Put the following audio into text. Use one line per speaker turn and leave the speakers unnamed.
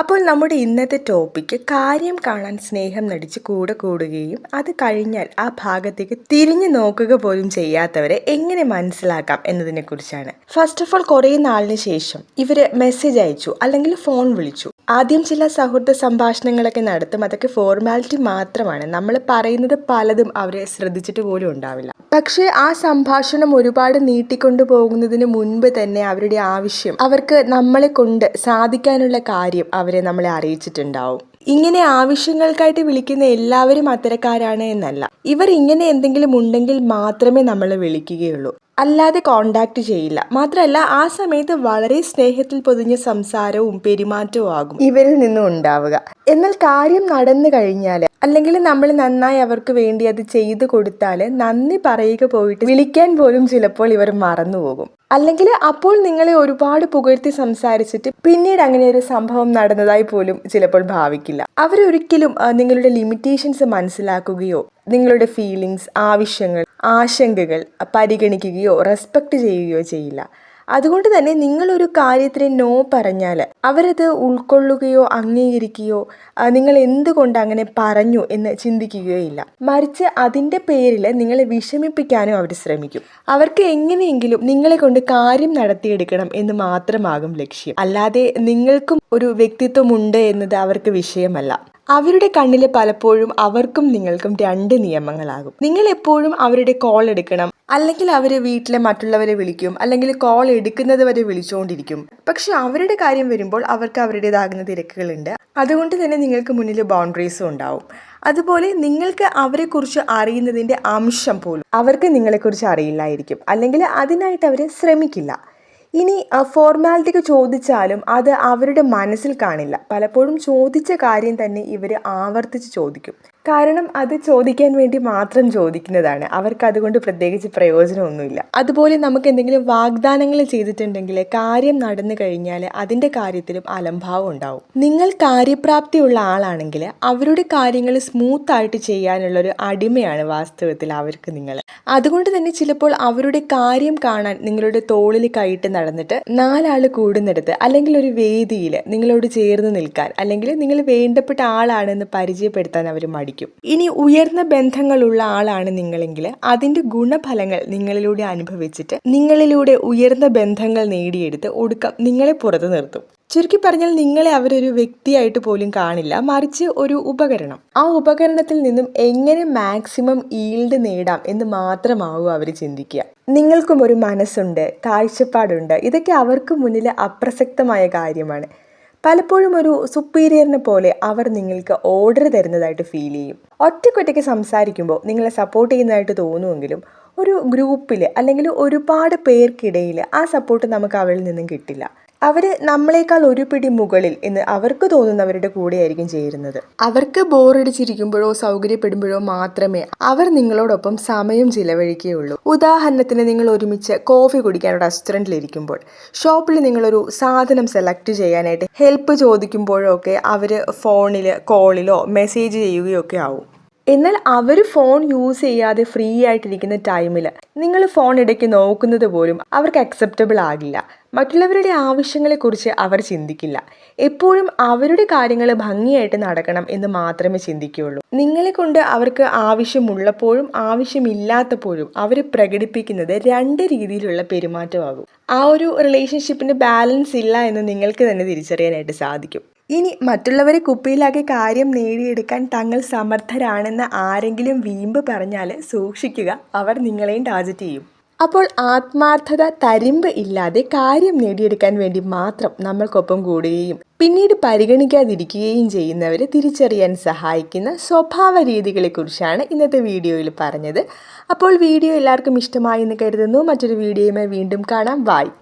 അപ്പോൾ നമ്മുടെ ഇന്നത്തെ ടോപ്പിക്ക് കാര്യം കാണാൻ സ്നേഹം നടിച്ച് കൂടെ കൂടുകയും അത് കഴിഞ്ഞാൽ ആ ഭാഗത്തേക്ക് തിരിഞ്ഞു നോക്കുക പോലും ചെയ്യാത്തവരെ എങ്ങനെ മനസ്സിലാക്കാം എന്നതിനെ കുറിച്ചാണ് ഫസ്റ്റ് ഓഫ് ഓൾ കുറേ നാളിന് ശേഷം ഇവർ മെസ്സേജ് അയച്ചു അല്ലെങ്കിൽ ഫോൺ വിളിച്ചു. ആദ്യം ചില സൗഹൃദ സംഭാഷണങ്ങളൊക്കെ നടത്തും അതൊക്കെ ഫോർമാലിറ്റി മാത്രമാണ്. നമ്മൾ പറയുന്നത് പലതും അവരെ ശ്രദ്ധിച്ചിട്ട് പോലും ഉണ്ടാവില്ല. പക്ഷേ ആ സംഭാഷണം ഒരുപാട് നീട്ടിക്കൊണ്ടു പോകുന്നതിന് മുൻപ് തന്നെ അവരുടെ ആവശ്യം അവർക്ക് നമ്മളെ കൊണ്ട് സാധിക്കാനുള്ള കാര്യം അവരെ നമ്മളെ അറിയിച്ചിട്ടുണ്ടാവും. ഇങ്ങനെ ആവശ്യങ്ങൾക്കായിട്ട് വിളിക്കുന്ന എല്ലാവരും അത്തരക്കാരാണ് എന്നല്ല. ഇവർ ഇങ്ങനെ എന്തെങ്കിലും ഉണ്ടെങ്കിൽ മാത്രമേ നമ്മൾ വിളിക്കുകയുള്ളൂ. അല്ലാതെ കോണ്ടാക്ട് ചെയ്യില്ല. മാത്രമല്ല ആ സമയത്ത് വളരെ സ്നേഹത്തിൽ പൊതിഞ്ഞ സംസാരവും പെരുമാറ്റവും ആകും ഇവരിൽ നിന്നും ഉണ്ടാവുക. എന്നാൽ കാര്യം നടന്നു കഴിഞ്ഞാൽ അല്ലെങ്കിൽ നമ്മൾ നന്നായി അവർക്ക് വേണ്ടി അത് ചെയ്തു കൊടുത്താൽ നന്ദി പറയുക പോയിട്ട് വിളിക്കാൻ പോലും ചിലപ്പോൾ ഇവർ മറന്നുപോകും. അല്ലെങ്കിൽ അപ്പോൾ നിങ്ങളെ ഒരുപാട് പുകഴ്ത്തി സംസാരിച്ചിട്ട് പിന്നീട് അങ്ങനെ ഒരു സംഭവം നടന്നതായി പോലും ചിലപ്പോൾ ഭാവിക്കില്ല. അവരൊരിക്കലും നിങ്ങളുടെ ലിമിറ്റേഷൻസ് മനസ്സിലാക്കുകയോ നിങ്ങളുടെ ഫീലിങ്സ് ആവശ്യങ്ങൾ ആശങ്കകൾ പരിഗണിക്കുകയോ റെസ്പെക്ട് ചെയ്യുകയോ ചെയ്യില്ല. അതുകൊണ്ട് തന്നെ നിങ്ങളൊരു കാര്യത്തിന് നോ പറഞ്ഞാൽ അവരത് ഉൾക്കൊള്ളുകയോ അംഗീകരിക്കുകയോ നിങ്ങൾ എന്തുകൊണ്ട് അങ്ങനെ പറഞ്ഞു എന്ന് ചിന്തിക്കുകയോ ഇല്ല മറിച്ച് അതിന്റെ പേരിൽ നിങ്ങളെ വിഷമിപ്പിക്കാനും അവർ ശ്രമിക്കും. അവർക്ക് എങ്ങനെയെങ്കിലും നിങ്ങളെ കൊണ്ട് കാര്യം നടത്തിയെടുക്കണം എന്ന് മാത്രമാകും ലക്ഷ്യം. അല്ലാതെ നിങ്ങൾക്കും ഒരു വ്യക്തിത്വമുണ്ട് എന്നത് അവർക്ക് വിഷയമല്ല. അവരുടെ കണ്ണിൽ പലപ്പോഴും അവർക്കും നിങ്ങൾക്കും രണ്ട് നിയമങ്ങളാകും. നിങ്ങൾ എപ്പോഴും അവരുടെ കോൾ എടുക്കണം അല്ലെങ്കിൽ അവർ വീട്ടിലെ മറ്റുള്ളവരെ വിളിക്കും അല്ലെങ്കിൽ കോൾ എടുക്കുന്നത് വരെ വിളിച്ചുകൊണ്ടിരിക്കും പക്ഷെ അവരുടെ കാര്യം വരുമ്പോൾ അവർക്ക് അവരുടേതാകുന്ന തിരക്കുകളുണ്ട്. അതുകൊണ്ട് തന്നെ നിങ്ങൾക്ക് മുന്നിൽ ബൗണ്ടറീസും ഉണ്ടാവും. അതുപോലെ നിങ്ങൾക്ക് അവരെക്കുറിച്ച് അറിയുന്നതിന്റെ അംശം പോലും അവർക്ക് നിങ്ങളെക്കുറിച്ച് അറിയില്ലായിരിക്കും. അല്ലെങ്കിൽ അതിനായിട്ട് അവർ ശ്രമിക്കില്ല. ഇനി ഫോർമാലിറ്റിക്ക് ചോദിച്ചാലും അത് അവരുടെ മനസ്സിൽ കാണില്ല. പലപ്പോഴും ചോദിച്ച കാര്യം തന്നെ ഇവർ ആവർത്തിച്ച് ചോദിക്കും. കാരണം അത് ചോദിക്കാൻ വേണ്ടി മാത്രം ചോദിക്കുന്നതാണ്. അവർക്ക് അതുകൊണ്ട് പ്രത്യേകിച്ച് പ്രയോജനമൊന്നുമില്ല. അതുപോലെ നമുക്ക് എന്തെങ്കിലും വാഗ്ദാനങ്ങൾ ചെയ്തിട്ടുണ്ടെങ്കിൽ കാര്യം നടന്നു കഴിഞ്ഞാൽ അതിന്റെ കാര്യത്തിലും അലംഭാവം ഉണ്ടാവും. നിങ്ങൾ കാര്യപ്രാപ്തിയുള്ള ആളാണെങ്കിൽ അവരുടെ കാര്യങ്ങൾ ചെയ്യാനുള്ള ഒരു അടിമയാണ് വാസ്തവത്തിൽ അവർക്ക് നിങ്ങൾ. അതുകൊണ്ട് തന്നെ ചിലപ്പോൾ അവരുടെ കാര്യം കാണാൻ നിങ്ങളുടെ തോളിൽ കൈയിട്ട് നടന്നിട്ട് നാലാൾ കൂടുന്നിടത്ത് അല്ലെങ്കിൽ ഒരു വേദിയിൽ നിങ്ങളോട് ചേർന്ന് നിൽക്കാൻ അല്ലെങ്കിൽ നിങ്ങൾ വേണ്ടപ്പെട്ട ആളാണെന്ന് പരിചയപ്പെടുത്താൻ അവർ മടിക്കും. ഇനി ഉയർന്ന ബന്ധങ്ങളുള്ള ആളാണ് നിങ്ങളെങ്കിൽ അതിന്റെ ഗുണഫലങ്ങൾ നിങ്ങളിലൂടെ അനുഭവിച്ചിട്ട് നിങ്ങളിലൂടെ ഉയർന്ന ബന്ധങ്ങൾ നേടിയെടുത്ത് ഒടുക്കം നിങ്ങളെ പുറത്തു നിർത്തും. ചുരുക്കി പറഞ്ഞാൽ നിങ്ങളെ അവരൊരു വ്യക്തിയായിട്ട് പോലും കാണില്ല. മറിച്ച് ഒരു ഉപകരണം. ആ ഉപകരണത്തിൽ നിന്നും എങ്ങനെ മാക്സിമം ഈൽഡ് നേടാം എന്ന് മാത്രമാവും അവർ ചിന്തിക്കുക. നിങ്ങൾക്കും ഒരു മനസ്സുണ്ട് കാഴ്ചപ്പാടുണ്ട്. ഇതൊക്കെ അവർക്ക് മുന്നിൽ അപ്രസക്തമായ കാര്യമാണ്. പലപ്പോഴും ഒരു സുപ്പീരിയറിനെ പോലെ അവർ നിങ്ങൾക്ക് ഓർഡർ തരുന്നതായിട്ട് ഫീൽ ചെയ്യും. ഒറ്റയ്ക്കൊറ്റയ്ക്ക് സംസാരിക്കുമ്പോൾ നിങ്ങളെ സപ്പോർട്ട് ചെയ്യുന്നതായിട്ട് തോന്നുമെങ്കിലും ഒരു ഗ്രൂപ്പിൽ അല്ലെങ്കിൽ ഒരുപാട് പേർക്കിടയിൽ ആ സപ്പോർട്ട് നമുക്ക് അവരിൽ നിന്നും കിട്ടില്ല. അവർ നമ്മളെക്കാൾ ഒരു പിടി മുകളിൽ എന്ന് അവർക്ക് തോന്നുന്നവരുടെ കൂടെയായിരിക്കും ചേരുന്നത്. അവർക്ക് ബോറടിച്ചിരിക്കുമ്പോഴോ സൗകര്യപ്പെടുമ്പോഴോ മാത്രമേ അവർ നിങ്ങളോടൊപ്പം സമയം ചിലവഴിക്കുകയുള്ളൂ. ഉദാഹരണത്തിന് നിങ്ങൾ ഒരുമിച്ച് കോഫി കുടിക്കാൻ റെസ്റ്റോറന്റിൽ ഇരിക്കുമ്പോൾ ഷോപ്പിൽ നിങ്ങളൊരു സാധനം സെലക്ട് ചെയ്യാനായിട്ട് ഹെൽപ്പ് ചോദിക്കുമ്പോഴോ ഒക്കെ അവർ ഫോണിൽ കോളിലോ മെസ്സേജ് ചെയ്യുകയോ ഒക്കെ ആവും. എന്നാൽ അവർ ഫോൺ യൂസ് ചെയ്യാതെ ഫ്രീ ആയിട്ടിരിക്കുന്ന ടൈമിൽ നിങ്ങൾ ഫോൺ ഇടയ്ക്ക് നോക്കുന്നത് പോലും അവർക്ക് അക്സെപ്റ്റബിൾ ആകില്ല. മറ്റുള്ളവരുടെ ആവശ്യങ്ങളെക്കുറിച്ച് അവർ ചിന്തിക്കില്ല. എപ്പോഴും അവരുടെ കാര്യങ്ങൾ ഭംഗിയായിട്ട് നടക്കണം എന്ന് മാത്രമേ ചിന്തിക്കുകയുള്ളൂ നിങ്ങളെ കൊണ്ട് അവർക്ക് ആവശ്യമുള്ളപ്പോഴും ആവശ്യമില്ലാത്തപ്പോഴും അവർ പ്രകടിപ്പിക്കുന്നത് രണ്ട് രീതിയിലുള്ള പെരുമാറ്റമാകും. ആ ഒരു റിലേഷൻഷിപ്പിന് ബാലൻസ് ഇല്ല എന്ന് നിങ്ങൾക്ക് തന്നെ തിരിച്ചറിയാനായിട്ട് സാധിക്കും. ഇനി മറ്റുള്ളവരെ കുപ്പിയിലാക്കി കാര്യം നേടിയെടുക്കാൻ തങ്ങൾ സമർത്ഥരാണെന്ന് ആരെങ്കിലും വീമ്പ് പറഞ്ഞാൽ സൂക്ഷിക്കുക. അവർ നിങ്ങളെയും ടാർജറ്റ് ചെയ്യും. അപ്പോൾ ആത്മാർത്ഥത തരിമ്പ് ഇല്ലാതെ കാര്യം നേടിയെടുക്കാൻ വേണ്ടി മാത്രം നമ്മൾക്കൊപ്പം കൂടുകയും പിന്നീട് പരിഗണിക്കാതിരിക്കുകയും ചെയ്യുന്നവരെ തിരിച്ചറിയാൻ സഹായിക്കുന്ന സ്വഭാവ രീതികളെക്കുറിച്ചാണ് ഇന്നത്തെ വീഡിയോയിൽ പറഞ്ഞത്. അപ്പോൾ വീഡിയോ എല്ലാവർക്കും ഇഷ്ടമായി എന്ന് കരുതുന്നു. മറ്റൊരു വീഡിയോയുമായി വീണ്ടും കാണാം. ബായ്